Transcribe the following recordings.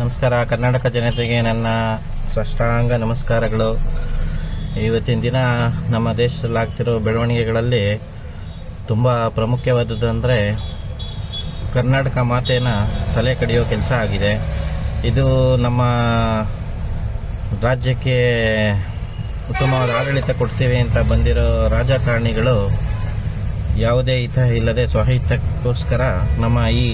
ನಮಸ್ಕಾರ. ಕರ್ನಾಟಕ ಜನತೆಗೆ ನನ್ನ ಸಷ್ಟಾಂಗ ನಮಸ್ಕಾರಗಳು. ಇವತ್ತಿನ ದಿನ ನಮ್ಮ ದೇಶದಲ್ಲಿ ಆಗ್ತಿರೋ ಬೆಳವಣಿಗೆಗಳಲ್ಲಿ ತುಂಬ ಪ್ರಾಮುಖ್ಯವಾದದ್ದು ಅಂದರೆ ಕರ್ನಾಟಕ ಮಾತೇನ ತಲೆ ಕಡಿಯೋ ಕೆಲಸ ಆಗಿದೆ. ಇದು ನಮ್ಮ ರಾಜ್ಯಕ್ಕೆ ಉತ್ತಮವಾದ ಆಡಳಿತ ಕೊಡ್ತೀವಿ ಅಂತ ಬಂದಿರೋ ರಾಜಕಾರಣಿಗಳು ಯಾವುದೇ ಹಿತ ಇಲ್ಲದೆ ಸ್ವಹಿತಕ್ಕೋಸ್ಕರ ನಮ್ಮ ಈ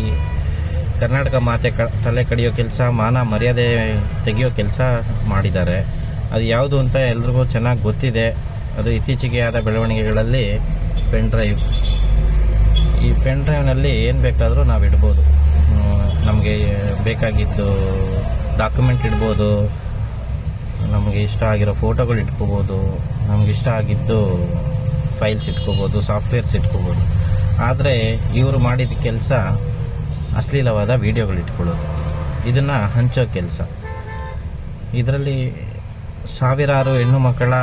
ಕರ್ನಾಟಕ ಮಾತೆ ಕ, ತಲೆ ಕಡಿಯೋ ಕೆಲಸ, ಮಾನ ಮರ್ಯಾದೆ ತೆಗೆಯೋ ಕೆಲಸ ಮಾಡಿದ್ದಾರೆ. ಅದು ಯಾವುದು ಅಂತ ಎಲ್ರಿಗೂ ಚೆನ್ನಾಗಿ ಗೊತ್ತಿದೆ. ಅದು ಇತ್ತೀಚೆಗೆ ಆದ ಬೆಳವಣಿಗೆಗಳಲ್ಲಿ ಪೆನ್ ಡ್ರೈವ್. ಈ ಪೆನ್ ಡ್ರೈವ್ನಲ್ಲಿ ಏನು ಬೇಕಾದರೂ ನಾವು ಇಡ್ಬೋದು. ನಮಗೆ ಬೇಕಾಗಿದ್ದು ಡಾಕ್ಯುಮೆಂಟ್ ಇಡ್ಬೋದು. ನಮಗೆ ಇಷ್ಟ ಆಗಿರೋ ಫೋಟೋಗಳು ಇಟ್ಕೋಬೋದು. ನಮ್ಗೆ ಇಷ್ಟ ಆಗಿದ್ದು ಫೈಲ್ಸ್ ಇಟ್ಕೋಬೋದು, ಸಾಫ್ಟ್ವೇರ್ಸ್ ಇಟ್ಕೋಬೋದು. ಆದರೆ ಇವರು ಮಾಡಿದ ಕೆಲಸ ಅಶ್ಲೀಲವಾದ ವಿಡಿಯೋಗಳು ಇಟ್ಕೊಳ್ಳೋದು. ಇದನ್ನು ಹಂಚೋ ಕೆಲಸ. ಇದರಲ್ಲಿ ಸಾವಿರಾರು ಹೆಣ್ಣು ಮಕ್ಕಳ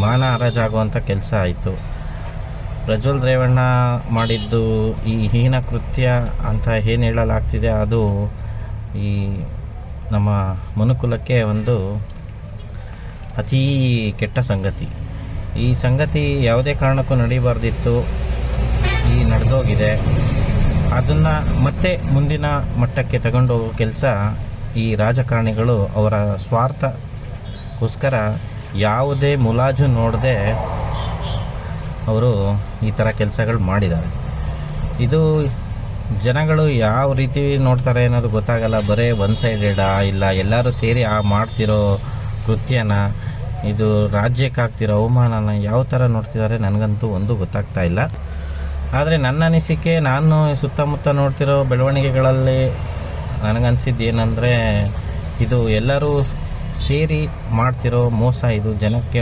ಮಾನ ಹರಾಜಾಗುವಂಥ ಕೆಲಸ ಆಯಿತು. ಪ್ರಜ್ವಲ್ ರೇವಣ್ಣ ಮಾಡಿದ್ದು ಈ ಹೀನ ಕೃತ್ಯ ಅಂತ ಏನು ಹೇಳಲಾಗ್ತಿದೆ, ಅದು ಈ ನಮ್ಮ ಮನುಕುಲಕ್ಕೆ ಒಂದು ಅತೀ ಕೆಟ್ಟ ಸಂಗತಿ. ಈ ಸಂಗತಿ ಯಾವುದೇ ಕಾರಣಕ್ಕೂ ನಡೀಬಾರ್ದಿತ್ತು. ಈ ನಡೆದೋಗಿದೆ. ಅದನ್ನು ಮತ್ತೆ ಮುಂದಿನ ಮಟ್ಟಕ್ಕೆ ತಗೊಂಡು ಹೋಗೋ ಕೆಲಸ ಈ ರಾಜಕಾರಣಿಗಳು ಅವರ ಸ್ವಾರ್ಥಕ್ಕೋಸ್ಕರ ಯಾವುದೇ ಮುಲಾಜು ನೋಡದೆ ಅವರು ಈ ಥರ ಕೆಲಸಗಳು ಮಾಡಿದ್ದಾರೆ. ಇದು ಜನಗಳು ಯಾವ ರೀತಿ ನೋಡ್ತಾರೆ ಅನ್ನೋದು ಗೊತ್ತಾಗಲ್ಲ. ಬರೀ ಒನ್ ಸೈಡೆಡಾ ಇಲ್ಲ, ಎಲ್ಲರೂ ಸೇರಿ ಆ ಮಾಡ್ತಿರೋ ಕೃತ್ಯನ, ಇದು ರಾಜ್ಯಕ್ಕೆ ಆಗ್ತಿರೋ ಅವಮಾನನ ಯಾವ ಥರ ನೋಡ್ತಿದ್ದಾರೆ ನನಗಂತೂ ಒಂದು ಗೊತ್ತಾಗ್ತಾ ಇಲ್ಲ. ಆದರೆ ನನ್ನ ಅನಿಸಿಕೆ, ನಾನು ಸುತ್ತಮುತ್ತ ನೋಡ್ತಿರೋ ಬೆಳವಣಿಗೆಗಳಲ್ಲಿ ನನಗನ್ಸಿದ್ದು ಏನಂದರೆ, ಇದು ಎಲ್ಲರೂ ಸೇರಿ ಮಾಡ್ತಿರೋ ಮೋಸ ಇದು. ಜನಕ್ಕೆ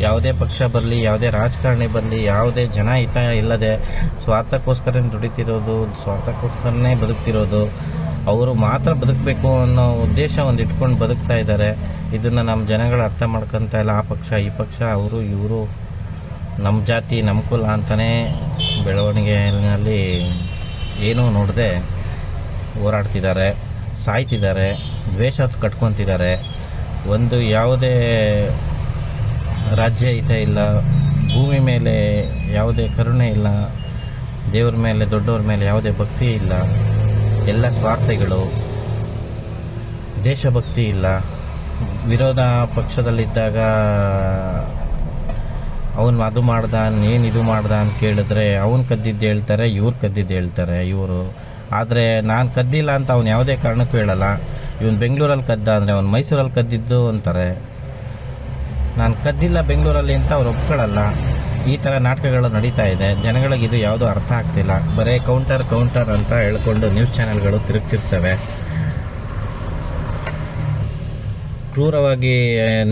ಯಾವುದೇ ಪಕ್ಷ ಬರಲಿ, ಯಾವುದೇ ರಾಜಕಾರಣಿ ಬರಲಿ, ಯಾವುದೇ ಜನ ಹಿತ ಇಲ್ಲದೆ ಸ್ವಾರ್ಥಕ್ಕೋಸ್ಕರ ದುಡಿತಿರೋದು, ಸ್ವಾರ್ಥಕ್ಕೋಸ್ಕರನೇ ಬದುಕ್ತಿರೋದು, ಅವರು ಮಾತ್ರ ಬದುಕಬೇಕು ಅನ್ನೋ ಉದ್ದೇಶ ಒಂದು ಇಟ್ಕೊಂಡು ಬದುಕ್ತಾ ಇದ್ದಾರೆ. ಇದನ್ನು ನಮ್ಮ ಜನಗಳು ಅರ್ಥ ಮಾಡ್ಕೊತಾ ಇಲ್ಲ. ಆ ಪಕ್ಷ, ಈ ಪಕ್ಷ, ಅವರು, ಇವರು ನಮ್ಮ ಜಾತಿ ನಮ್ಮ ಕುಲ ಅಂತಲೇ ಬೆಳವಣಿಗೆಯಲ್ಲಿ ಏನೂ ನೋಡದೆ ಹೋರಾಡ್ತಿದ್ದಾರೆ, ಸಾಯ್ತಿದ್ದಾರೆ, ದ್ವೇಷ ಕಟ್ಕೊತಿದ್ದಾರೆ. ಒಂದು ಯಾವುದೇ ರಾಜ್ಯ ಹಿತ ಇಲ್ಲ, ಭೂಮಿ ಮೇಲೆ ಯಾವುದೇ ಕರುಣೆ ಇಲ್ಲ, ದೇವ್ರ ಮೇಲೆ, ದೊಡ್ಡವ್ರ ಮೇಲೆ ಯಾವುದೇ ಭಕ್ತಿ ಇಲ್ಲ, ಎಲ್ಲ ಸ್ವಾರ್ಥಗಳು, ದೇಶಭಕ್ತಿ ಇಲ್ಲ. ವಿರೋಧ ಪಕ್ಷದಲ್ಲಿದ್ದಾಗ ಅವನು ಅದು ಮಾಡ್ದ ಏನು ಇದು ಮಾಡ್ದ ಅಂತ ಕೇಳಿದ್ರೆ ಅವನು ಕದ್ದಿದ್ದು ಹೇಳ್ತಾರೆ, ಇವ್ರು ಕದ್ದಿದ್ದು ಹೇಳ್ತಾರೆ ಇವರು. ಆದರೆ ನಾನು ಕದ್ದಿಲ್ಲ ಅಂತ ಅವ್ನು ಯಾವುದೇ ಕಾರಣಕ್ಕೂ ಹೇಳಲ್ಲ. ಇವನು ಬೆಂಗಳೂರಲ್ಲಿ ಕದ್ದ ಅಂದರೆ ಅವ್ನು ಮೈಸೂರಲ್ಲಿ ಕದ್ದಿದ್ದು ಅಂತಾರೆ. ನಾನು ಕದ್ದಿಲ್ಲ ಬೆಂಗಳೂರಲ್ಲಿ ಅಂತ ಅವ್ರು ಒಪ್ಕೊಳ್ಳಲ್ಲ ಈ ಥರ ನಾಟಕಗಳು ನಡೀತಾ ಇದೆ. ಜನಗಳಿಗೆ ಇದು ಯಾವುದೂ ಅರ್ಥ ಆಗ್ತಿಲ್ಲ. ಬರೀ ಕೌಂಟರ್ ಕೌಂಟರ್ ಅಂತ ಹೇಳ್ಕೊಂಡು ನ್ಯೂಸ್ ಚಾನೆಲ್ಗಳು ತಿರುಗ್ತಿರ್ತವೆ. ಕ್ರೂರವಾಗಿ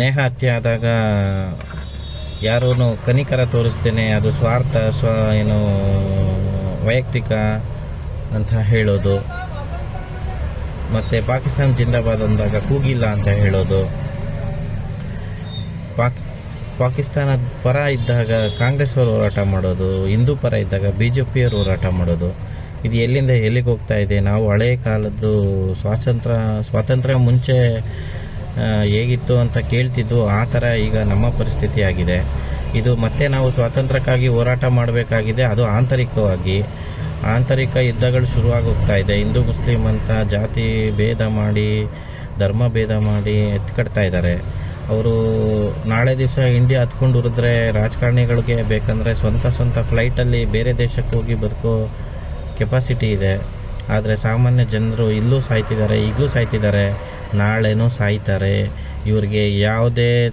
ನೇಹ ಹತ್ಯೆ ಆದಾಗ ಯಾರೂ ಕನಿಕರ ತೋರಿಸ್ತೇನೆ, ಅದು ಸ್ವಾರ್ಥ, ಸ್ವ ಏನು, ವೈಯಕ್ತಿಕ ಅಂತ ಹೇಳೋದು. ಮತ್ತು ಪಾಕಿಸ್ತಾನ ಜಿಂದಾಬಾದ್ ಅಂದಾಗ ಕೂಗಿಲ್ಲ ಅಂತ ಹೇಳೋದು. ಪಾಕ್ ಪಾಕಿಸ್ತಾನದ ಪರ ಇದ್ದಾಗ ಕಾಂಗ್ರೆಸ್ ಅವರು ಹೋರಾಟ ಮಾಡೋದು, ಹಿಂದೂ ಪರ ಇದ್ದಾಗ ಬಿ ಜೆ ಪಿಯವರು ಹೋರಾಟ ಮಾಡೋದು. ಇದು ಎಲ್ಲಿಂದ ಎಲ್ಲಿಗೆ ಹೋಗ್ತಾ ಇದೆ? ನಾವು ಹಳೆ ಕಾಲದ್ದು ಸ್ವಾತಂತ್ರ್ಯ ಸ್ವಾತಂತ್ರ್ಯ ಮುಂಚೆ ಹೇಗಿತ್ತು ಅಂತ ಕೇಳ್ತಿದ್ದು ಆ ಥರ ಈಗ ನಮ್ಮ ಪರಿಸ್ಥಿತಿ ಆಗಿದೆ ಇದು ಮತ್ತೆ ನಾವು ಸ್ವಾತಂತ್ರ್ಯಕ್ಕಾಗಿ ಹೋರಾಟ ಮಾಡಬೇಕಾಗಿದೆ. ಅದು ಆಂತರಿಕವಾಗಿ, ಆಂತರಿಕ ಯುದ್ಧಗಳು ಶುರುವಾಗೋಗ್ತಾ ಇದೆ. ಹಿಂದೂ, ಮುಸ್ಲಿಂ ಅಂತ ಜಾತಿ ಭೇದ ಮಾಡಿ, ಧರ್ಮ ಭೇದ ಮಾಡಿ ಎತ್ಕಡ್ತಾ ಇದ್ದಾರೆ. ಅವರು ನಾಳೆ ದಿವಸ ಇಂಡಿಯಾ ಹತ್ಕೊಂಡು ಉರಿದ್ರೆ ರಾಜಕಾರಣಿಗಳಿಗೆ ಬೇಕಂದರೆ ಸ್ವಂತ ಸ್ವಂತ ಫ್ಲೈಟಲ್ಲಿ ಬೇರೆ ದೇಶಕ್ಕೆ ಹೋಗಿ ಬದುಕೋ ಕೆಪಾಸಿಟಿ ಇದೆ. ಆದರೆ ಸಾಮಾನ್ಯ ಜನರು ಇಲ್ಲೂ ಸಾಯ್ತಿದ್ದಾರೆ, ಈಗಲೂ ಸಾಯ್ತಿದ್ದಾರೆ. ನಾಳೆನೂ ಸಾಯ್ತಾರೆ. ಇವ್ರಿಗೆ ಯಾವುದೇ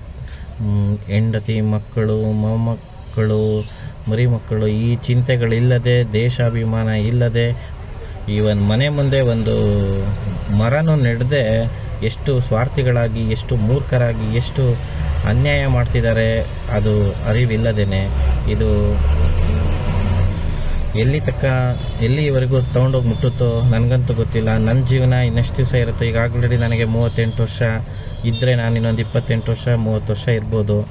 ಹೆಂಡತಿ ಮಕ್ಕಳು, ಮೊಮ್ಮಕ್ಕಳು, ಮರಿ ಮಕ್ಕಳು, ಈ ಚಿಂತೆಗಳಿಲ್ಲದೆ, ದೇಶಾಭಿಮಾನ ಇಲ್ಲದೆ, ಈವನ್ ಮನೆ ಮುಂದೆ ಒಂದು ಮರನೂ ನೆಡದೆ ಎಷ್ಟು ಸ್ವಾರ್ಥಿಗಳಾಗಿ, ಎಷ್ಟು ಮೂರ್ಖರಾಗಿ, ಎಷ್ಟು ಅನ್ಯಾಯ ಮಾಡ್ತಿದ್ದಾರೆ, ಅದು ಅರಿವಿಲ್ಲದೇನೆ. ಇದು ಎಲ್ಲಿ ತಕ್ಕ, ಎಲ್ಲಿವರೆಗೂ ತೊಗೊಂಡೋಗಿ ಮುಟ್ಟುತ್ತೋ ನನಗಂತೂ ಗೊತ್ತಿಲ್ಲ. ನನ್ನ ಜೀವನ ಇನ್ನಷ್ಟು ದಿವಸ ಇರುತ್ತೆ. ಈಗ ಆಲ್ರೆಡಿ ನನಗೆ ಮೂವತ್ತೆಂಟು ವರ್ಷ ಇದ್ದರೆ ನಾನು ಇನ್ನೊಂದು ಇಪ್ಪತ್ತೆಂಟು ವರ್ಷ, ಮೂವತ್ತು ವರ್ಷ ಇರ್ಬೋದು.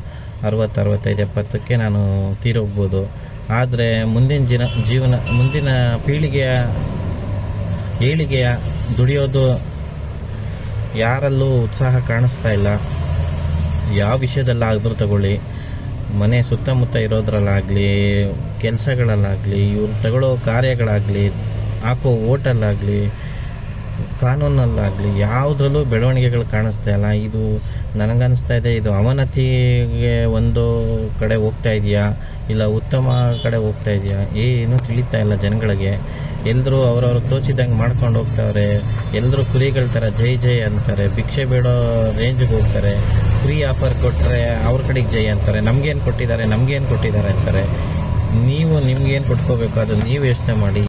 ಅರವತ್ತು, ಅರವತ್ತೈದು, ಎಪ್ಪತ್ತಕ್ಕೆ ನಾನು ತೀರೋಗ್ಬೋದು ಆದರೆ ಮುಂದಿನ ಜನ ಜೀವನ, ಮುಂದಿನ ಪೀಳಿಗೆಯ, ಏಳಿಗೆಯ ದುಡಿಯೋದು ಯಾರಲ್ಲೂ ಉತ್ಸಾಹ ಕಾಣಿಸ್ತಾ ಇಲ್ಲ. ಯಾವ ವಿಷಯದಲ್ಲಾದರೂ ತಗೊಳ್ಳಿ. ಮನೆ ಸುತ್ತಮುತ್ತ ಇರೋದ್ರಲ್ಲಾಗಲಿ ಕೆಲಸಗಳಲ್ಲಾಗಲಿ, ಇವ್ರು ತಗೊಳ್ಳೋ ಕಾರ್ಯಗಳಾಗಲಿ, ಹಾಕೋ ಓಟಲ್ಲಾಗಲಿ, ಕಾನೂನಲ್ಲಾಗಲಿ ಯಾವುದರಲ್ಲೂ ಬೆಳವಣಿಗೆಗಳು ಕಾಣಿಸ್ತಾ ಇಲ್ಲ. ಇದು ನನಗನ್ನಿಸ್ತಾ ಇದೆ, ಇದು ಅವನತಿಗೆ ಒಂದು ಕಡೆ ಹೋಗ್ತಾ ಇದೆಯಾ, ಇಲ್ಲ ಉತ್ತಮ ಕಡೆ ಹೋಗ್ತಾ ಇದೆಯಾ, ಏನು ತಿಳಿತಾ ಇಲ್ಲ ಜನಗಳಿಗೆ. ಎಲ್ಲರೂ ಅವ್ರವ್ರು ತೋಚಿದಂಗೆ ಮಾಡ್ಕೊಂಡು ಹೋಗ್ತಾವ್ರೆ ಎಲ್ಲರೂ ಕುರಿಗಳ ಥರ ಜೈ ಜೈ ಅಂತಾರೆ, ಭಿಕ್ಷೆ ಬೇಡೋ ರೇಂಜ್ಗೆ ಹೋಗ್ತಾರೆ, ಫ್ರೀ ಆಫರ್ ಕೊಟ್ಟರೆ ಅವ್ರ ಕಡೆಗೆ ಜೈ ಅಂತಾರೆ, ನಮಗೇನು ಕೊಟ್ಟಿದ್ದಾರೆ ನಮಗೇನು ಕೊಟ್ಟಿದ್ದಾರೆ ಅಂತಾರೆ. ನೀವು ನಿಮ್ಗೇನು ಕೊಟ್ಕೋಬೇಕು ಅದು ನೀವು ಯೋಚನೆ ಮಾಡಿ.